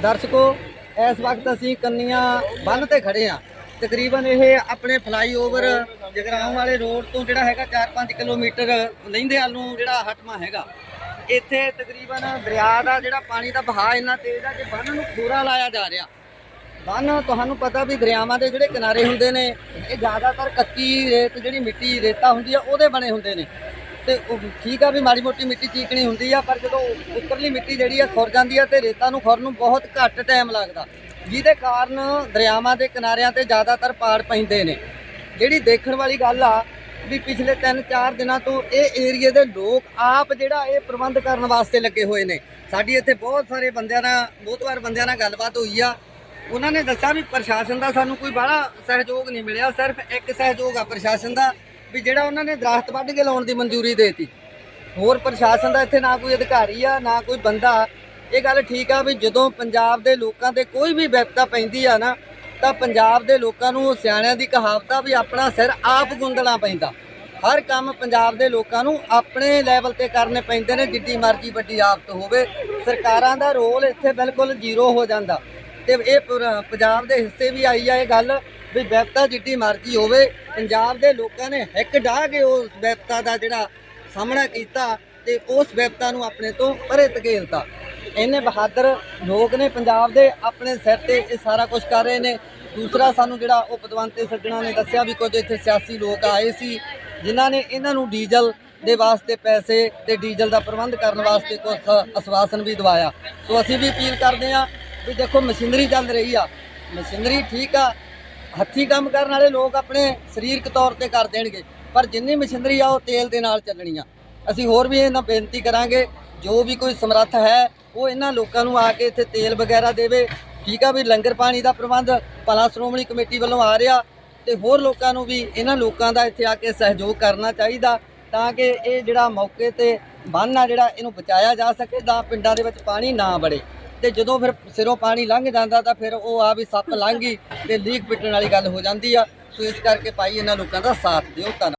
ਦਰਸ਼ਕੋ, ਇਸ ਵਕਤ ਅਸੀਂ ਕੰਨੀਆਂ ਬੰਨ ਤੇ ਖੜੇ ਆ ਤਕਰੀਬਨ ਇਹ ਆਪਣੇ ਫਲਾਈਓਵਰ ਜਗਰਾਉਂ ਵਾਲੇ ਰੋਡ ਤੋਂ ਜਿਹੜਾ ਹੈਗਾ 4-5 ਕਿਲੋਮੀਟਰ ਲਹਿੰਦੇ ਵੱਲ ਨੂੰ ਜਿਹੜਾ ਹਟਮਾ ਹੈਗਾ। ਇੱਥੇ ਤਕਰੀਬਨ ਦਰਿਆ ਦਾ ਜਿਹੜਾ ਪਾਣੀ ਦਾ ਬਹਾਅ ਇੰਨਾ ਤੇਜ਼ ਆ ਕਿ ਬੰਨ ਨੂੰ ਖੋਰਾ ਲਾਇਆ ਜਾ ਰਿਹਾ। ਬੰਨ ਤੁਹਾਨੂੰ ਪਤਾ ਵੀ ਦਰਿਆਵਾਂ ਦੇ ਜਿਹੜੇ ਕਿਨਾਰੇ ਹੁੰਦੇ ਨੇ, ਇਹ ਜ਼ਿਆਦਾਤਰ ਕੱਚੀ ਰੇਤ ਜਿਹੜੀ ਮਿੱਟੀ ਰੇਤਾ ਹੁੰਦੀ ਆ, ਉਹਦੇ ਬਣੇ ਹੁੰਦੇ ਨੇ। ਤੇ ਉਹ ਠੀਕ ਆ ਵੀ ਮਾੜੀ ਮੋਟੀ ਮਿੱਟੀ ਚੀਕਣੀ ਹੁੰਦੀ ਆ, ਪਰ ਜਦੋਂ ਉੱਪਰਲੀ ਮਿੱਟੀ ਜਿਹੜੀ ਆ ਖੁਰ ਜਾਂਦੀ ਆ ਤੇ ਰੇਤਾ ਨੂੰ ਖੁਰ ਨੂੰ ਬਹੁਤ ਘੱਟ ਟਾਈਮ ਲੱਗਦਾ। ਜਿਹਦੇ ਕਾਰਨ ਦਰਿਆਵਾਂ ਦੇ ਕਿਨਾਰਿਆਂ ਤੇ ਜ਼ਿਆਦਾਤਰ ਪਾੜ ਪੈਂਦੇ ਨੇ। ਜਿਹੜੀ ਦੇਖਣ ਵਾਲੀ ਗੱਲ ਆ ਵੀ ਪਿਛਲੇ 3-4 ਦਿਨਾਂ ਤੋਂ ਇਹ ਏਰੀਏ ਦੇ ਲੋਕ ਆਪ ਜਿਹੜਾ ਇਹ ਪ੍ਰਬੰਧ ਕਰਨ ਵਾਸਤੇ ਲੱਗੇ ਹੋਏ ਨੇ। ਸਾਡੀ ਇੱਥੇ ਬਹੁਤ ਸਾਰੇ ਬੰਦਿਆਂ ਨਾਲ ਬਹੁਤ ਵਾਰ ਬੰਦਿਆਂ ਨਾਲ ਗੱਲਬਾਤ ਹੋਈ ਆ। ਉਹਨਾਂ ਨੇ ਦੱਸਿਆ ਵੀ ਪ੍ਰਸ਼ਾਸਨ ਦਾ ਸਾਨੂੰ ਕੋਈ ਬੜਾ ਸਹਿਯੋਗ ਨਹੀਂ ਮਿਲਿਆ, ਸਿਰਫ ਇੱਕ ਸਹਿਯੋਗ ਆ ਪ੍ਰਸ਼ਾਸਨ ਦਾ। ਵੀ ਜਿਹੜਾ ਉਹਨਾਂ ਨੇ ਦਰਖਤ ਵੱਢ ਕੇ ਲਾਉਣ ਦੀ ਮਨਜ਼ੂਰੀ ਦੇਤੀ। ਹੋਰ ਪ੍ਰਸ਼ਾਸਨ ਦਾ ਇੱਥੇ ਨਾ ਕੋਈ ਅਧਿਕਾਰੀ ਆ, ਨਾ ਕੋਈ ਬੰਦਾ ਇਹ ਗੱਲ ਠੀਕ ਆ ਵੀ ਜਦੋਂ ਪੰਜਾਬ ਦੇ ਲੋਕਾਂ ਤੇ ਕੋਈ ਵੀ ਵਿਪਤਾ ਪੈਂਦੀ ਆ ਨਾ, ਤਾਂ ਪੰਜਾਬ ਦੇ ਲੋਕਾਂ ਨੂੰ ਸਿਆਣਿਆਂ ਦੀ ਕਹਾਵਤ ਆ ਵੀ ਆਪਣਾ ਸਿਰ ਆਪ ਗੁੰਦਣਾ ਪੈਂਦਾ। ਹਰ ਕੰਮ ਪੰਜਾਬ ਦੇ ਲੋਕਾਂ ਨੂੰ ਆਪਣੇ ਲੈਵਲ ਤੇ ਕਰਨੇ ਪੈਂਦੇ ਨੇ, ਜਿੱਡੀ ਮਰਜ਼ੀ ਵੱਡੀ ਆਫਤ ਹੋਵੇ। ਸਰਕਾਰਾਂ ਦਾ ਰੋਲ ਇੱਥੇ ਬਿਲਕੁਲ ਜ਼ੀਰੋ ਹੋ ਜਾਂਦਾ। ਤੇ ਇਹ ਪੁਰ- ਪੰਜਾਬ ਦੇ ਹਿੱਸੇ ਵੀ ਆਈ ਆ ਇਹ ਗੱਲ। ਵੀ ਵਿਪਤਾ ਜਿੱਡੀ ਮਰਜ਼ੀ ਹੋਵੇ, ਪੰਜਾਬ ਦੇ ਲੋਕਾਂ ਨੇ ਹਿੱਕ ਡਾਹ ਕੇ ਉਸ ਵਿਪਤਾ ਦਾ ਜਿਹੜਾ ਸਾਹਮਣਾ ਕੀਤਾ ਤੇ ਉਸ ਵਿਪਤਾ ਨੂੰ ਆਪਣੇ ਤੋਂ ਪਰੇ ਧਕੇਲਤਾ। ਇਹਨੇ ਬਹਾਦਰ ਲੋਕ ਨੇ ਪੰਜਾਬ ਦੇ, ਆਪਣੇ ਸਿਰ ਤੇ ਇਹ ਸਾਰਾ ਕੁਝ ਕਰ ਰਹੇ ਨੇ। ਦੂਸਰਾ ਸਾਨੂੰ ਜਿਹੜਾ ਉਹ ਪਦਵੰਤੇ ਸੱਜਣਾ ਨੇ ਦੱਸਿਆ ਵੀ ਕੁਝ ਇੱਥੇ ਸਿਆਸੀ ਲੋਕ ਆਏ ਸੀ, ਜਿਨ੍ਹਾਂ ਨੇ ਇਹਨਾਂ ਨੂੰ ਡੀਜ਼ਲ ਦੇ ਵਾਸਤੇ ਪੈਸੇ ਤੇ ਡੀਜ਼ਲ ਦਾ ਪ੍ਰਬੰਧ ਕਰਨ ਵਾਸਤੇ ਕੁਝ ਅਸਵਾਸਨ ਵੀ ਦਵਾਇਆ। ਸੋ ਅਸੀਂ ਵੀ ਅਪੀਲ ਕਰਦੇ ਹਾਂ ਵੀ ਦੇਖੋ ਮਸ਼ੀਨਰੀ ਚੱਲ ਰਹੀ ਆ, ਮਸ਼ੀਨਰੀ ਠੀਕ ਆ ਹੱਥੀ ਕੰਮ ਕਰਨ ਵਾਲੇ ਲੋਕ ਆਪਣੇ ਸਰੀਰਕ ਤੌਰ ਤੇ ਕਰ ਦੇਣਗੇ, ਪਰ ਜਿੰਨੀ ਮਸ਼ੀਨਰੀ ਆ ਉਹ ਤੇਲ ਦੇ ਨਾਲ ਚੱਲਣੀ ਆ। ਅਸੀਂ ਹੋਰ ਵੀ ਇਹਨਾਂ ਬੇਨਤੀ ਕਰਾਂਗੇ, ਜੋ ਵੀ ਕੋਈ ਸਮਰੱਥ ਹੈ, ਉਹ ਇਹਨਾਂ ਲੋਕਾਂ ਨੂੰ ਆ ਕੇ ਇੱਥੇ ਤੇਲ ਵਗੈਰਾ ਦੇਵੇ। ਠੀਕ ਆ ਵੀ ਲੰਗਰ ਪਾਣੀ ਦਾ ਪ੍ਰਬੰਧ ਭਲਾ ਸ਼੍ਰੋਮਣੀ ਕਮੇਟੀ ਵੱਲੋਂ ਆ ਰਿਹਾ ਤੇ ਹੋਰ ਲੋਕਾਂ ਨੂੰ ਵੀ ਇਹਨਾਂ ਲੋਕਾਂ ਦਾ ਇੱਥੇ ਆ ਕੇ ਸਹਿਯੋਗ ਕਰਨਾ ਚਾਹੀਦਾ ਤਾਂ ਕਿ ਇਹ ਜਿਹੜਾ ਮੌਕੇ ਤੇ ਬੰਨ੍ਹ ਆ ਜਿਹੜਾ ਇਹਨੂੰ ਬਚਾਇਆ ਜਾ ਸਕੇ, ਤਾਂ ਪਿੰਡਾਂ ਦੇ ਵਿੱਚ ਪਾਣੀ ਨਾ ਵੜੇ। ਤੇ ਜਦੋਂ ਫਿਰ ਸਿਰੋਂ ਪਾਣੀ ਲੰਘ ਜਾਂਦਾ ਤਾਂ ਫਿਰ ਉਹ ਆ ਵੀ ਸੱਪ ਲੰਘ ਗਈ ਤੇ ਲੀਕ ਪਿੱਟਣ ਵਾਲੀ ਗੱਲ ਹੋ ਜਾਂਦੀ ਆ। ਸੋ ਇਸ ਕਰਕੇ ਭਾਈ ਇਹਨਾਂ ਲੋਕਾਂ ਦਾ ਸਾਥ ਦਿਓ, ਧੰਨਵਾਦ।